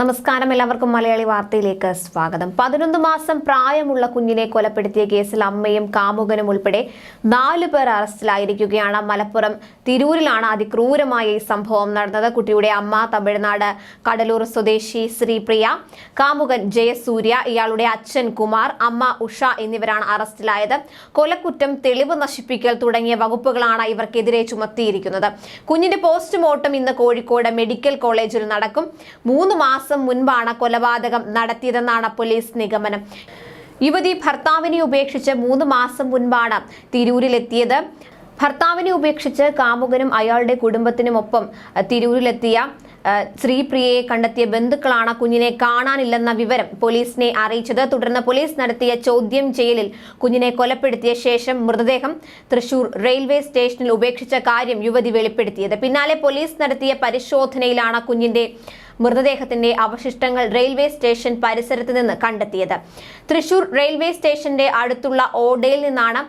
നമസ്കാരം എല്ലാവർക്കും മലയാളി വാർത്തയിലേക്ക് സ്വാഗതം. പതിനൊന്ന് മാസം പ്രായമുള്ള കുഞ്ഞിനെ കൊലപ്പെടുത്തിയ കേസിൽ അമ്മയും കാമുകനും ഉൾപ്പെടെ നാലു പേർ അറസ്റ്റിലായിരിക്കുകയാണ്. മലപ്പുറം തിരൂരിലാണ് അതിക്രൂരമായ ഈ സംഭവം നടന്നത്. കുട്ടിയുടെ അമ്മ തമിഴ്നാട് കടലൂർ സ്വദേശി ശ്രീപ്രിയ കാമുകൻ ജയസൂര്യ ഇയാളുടെ അച്ഛൻ കുമാർ അമ്മ ഉഷ എന്നിവരാണ് അറസ്റ്റിലായത്. കൊലക്കുറ്റം തെളിവ് നശിപ്പിക്കൽ തുടങ്ങിയ വകുപ്പുകളാണ് ഇവർക്കെതിരെ ചുമത്തിയിരിക്കുന്നത്. കുഞ്ഞിന്റെ പോസ്റ്റ്മോർട്ടം ഇന്ന് കോഴിക്കോട് മെഡിക്കൽ കോളേജിൽ നടക്കും. മൂന്ന് മാസം മുൻപാണ് കൊലപാതകം നടത്തിയതെന്നാണ് പോലീസ് നിഗമനം. യുവതി ഭർത്താവിനെ ഉപേക്ഷിച്ച് മൂന്ന് മാസം മുൻപാണ് തിരൂരിലെത്തിയത്. ഭർത്താവിനെ ഉപേക്ഷിച്ച് കാമുകനും അയാളുടെ കുടുംബത്തിനുമൊപ്പം തിരൂരിലെത്തിയ ശ്രീപ്രിയയെ കണ്ടെത്തിയ ബന്ധുക്കളാണ് കുഞ്ഞിനെ കാണാനില്ലെന്ന വിവരം പോലീസിനെ അറിയിച്ചത്. തുടർന്ന് പോലീസ് നടത്തിയ ചോദ്യം ചെയ്യലിൽ കുഞ്ഞിനെ കൊലപ്പെടുത്തിയ ശേഷം മൃതദേഹം തൃശൂർ റെയിൽവേ സ്റ്റേഷനിൽ ഉപേക്ഷിച്ച കാര്യം യുവതി വെളിപ്പെടുത്തിയത്. പിന്നാലെ പോലീസ് നടത്തിയ പരിശോധനയിലാണ് കുഞ്ഞിന്റെ മൃതദേഹത്തിന്റെ അവശിഷ്ടങ്ങൾ റെയിൽവേ സ്റ്റേഷൻ പരിസരത്ത് നിന്ന് കണ്ടെത്തിയത്. തൃശൂർ റെയിൽവേ സ്റ്റേഷന്റെ അടുത്തുള്ള ഓടയിൽ നിന്നാണ്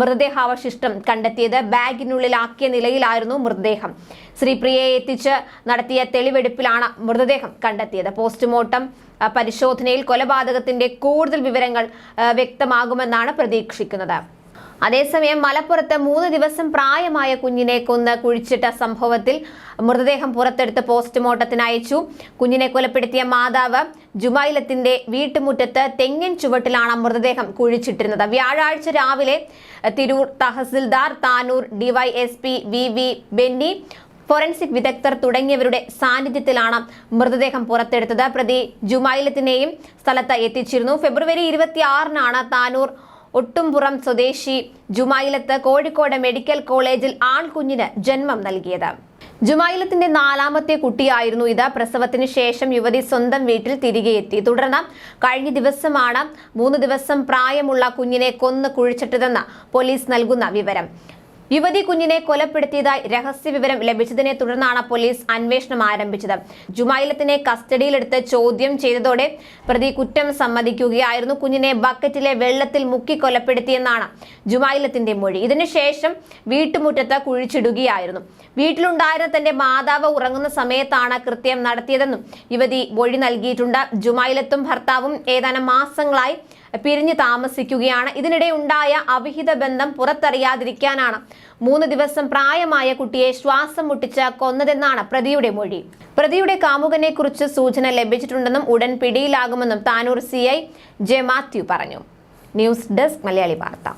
മൃതദേഹാവശിഷ്ടം കണ്ടെത്തിയത്. ബാഗിനുള്ളിലാക്കിയ നിലയിലായിരുന്നു മൃതദേഹം. ശ്രീപ്രിയയെ എത്തിച്ച് നടത്തിയ തെളിവെടുപ്പിലാണ് മൃതദേഹം കണ്ടെത്തിയത്. പോസ്റ്റ്മോർട്ടം പരിശോധനയിൽ കൊലപാതകത്തിന്റെ കൂടുതൽ വിവരങ്ങൾ വ്യക്തമാകുമെന്നാണ് പ്രതീക്ഷിക്കുന്നത്. അതേസമയം മലപ്പുറത്ത് മൂന്ന് ദിവസം പ്രായമായ കുഞ്ഞിനെ കൊന്ന് കുഴിച്ചിട്ട സംഭവത്തിൽ മൃതദേഹം പുറത്തെടുത്ത് പോസ്റ്റ്മോർട്ടത്തിന് അയച്ചു. കുഞ്ഞിനെ കൊലപ്പെടുത്തിയ മാതാവ് ജുമൈലത്തിന്റെ വീട്ടുമുറ്റത്ത് തെങ്ങിൻ ചുവട്ടിലാണ് മൃതദേഹം കുഴിച്ചിട്ടിരുന്നത്. വ്യാഴാഴ്ച രാവിലെ Tirur tahsildar Tanur DYSP V V Benny forensic വിദഗ്ധർ തുടങ്ങിയവരുടെ സാന്നിധ്യത്തിലാണ് മൃതദേഹം പുറത്തെടുത്തത്. പ്രതി ജുമൈലത്തിനെയും സ്ഥലത്ത് എത്തിച്ചിരുന്നു. ഫെബ്രുവരി ഇരുപത്തിയാറിനാണ് താനൂർ ഒട്ടുംപുറം സ്വദേശി ജുമായിലത്ത് കോഴിക്കോട് മെഡിക്കൽ കോളേജിൽ ആൺകുഞ്ഞിന് ജന്മം നൽകിയത്. ജുമായിലത്തിന്റെ നാലാമത്തെ കുട്ടിയായിരുന്നു ഇത്. പ്രസവത്തിന് ശേഷം യുവതി സ്വന്തം വീട്ടിൽ തിരികെ എത്തി. തുടർന്ന് കഴിഞ്ഞ ദിവസമാണ് മൂന്ന് ദിവസം പ്രായമുള്ള കുഞ്ഞിനെ കൊന്ന് കുഴിച്ചിട്ടതെന്ന് പോലീസ് നൽകുന്ന വിവരം. യുവതി കുഞ്ഞിനെ കൊലപ്പെടുത്തിയതായി രഹസ്യ വിവരം ലഭിച്ചതിനെ തുടർന്നാണ് പോലീസ് അന്വേഷണം ആരംഭിച്ചത്. ജുമൈലത്തിനെ കസ്റ്റഡിയിലെടുത്ത് ചോദ്യം ചെയ്തതോടെ പ്രതി കുറ്റം സമ്മതിക്കുകയായിരുന്നു. കുഞ്ഞിനെ ബക്കറ്റിലെ വെള്ളത്തിൽ മുക്കി കൊലപ്പെടുത്തിയെന്നാണ് ജുമൈലത്തിന്റെ മൊഴി. ഇതിനുശേഷം വീട്ടുമുറ്റത്ത് കുഴിച്ചിടുകയായിരുന്നു. വീട്ടിലുണ്ടായിരുന്ന തന്റെ മാതാവ് ഉറങ്ങുന്ന സമയത്താണ് കൃത്യം നടത്തിയതെന്നും യുവതി മൊഴി നൽകിയിട്ടുണ്ട്. ജുമൈലത്തും ഭർത്താവും ഏതാനും മാസങ്ങളായി പിരിഞ്ഞു താമസിക്കുകയാണ്. ഇതിനിടെ ഉണ്ടായ അവിഹിത ബന്ധം പുറത്തറിയാതിരിക്കാനാണ്. മൂന്ന് ദിവസം പ്രായമായ കുട്ടിയെ ശ്വാസം മുട്ടിച്ച കൊന്നതെന്നാണ് പ്രതിയുടെ മൊഴി. പ്രതിയുടെ കാമുകനെ കുറിച്ച് സൂചന ലഭിച്ചിട്ടുണ്ടെന്നും ഉടൻ പിടിയിലാകുമെന്നും Tanur C I J Mathew പറഞ്ഞു. ന്യൂസ് ഡെസ്ക് മലയാളി വാർത്ത.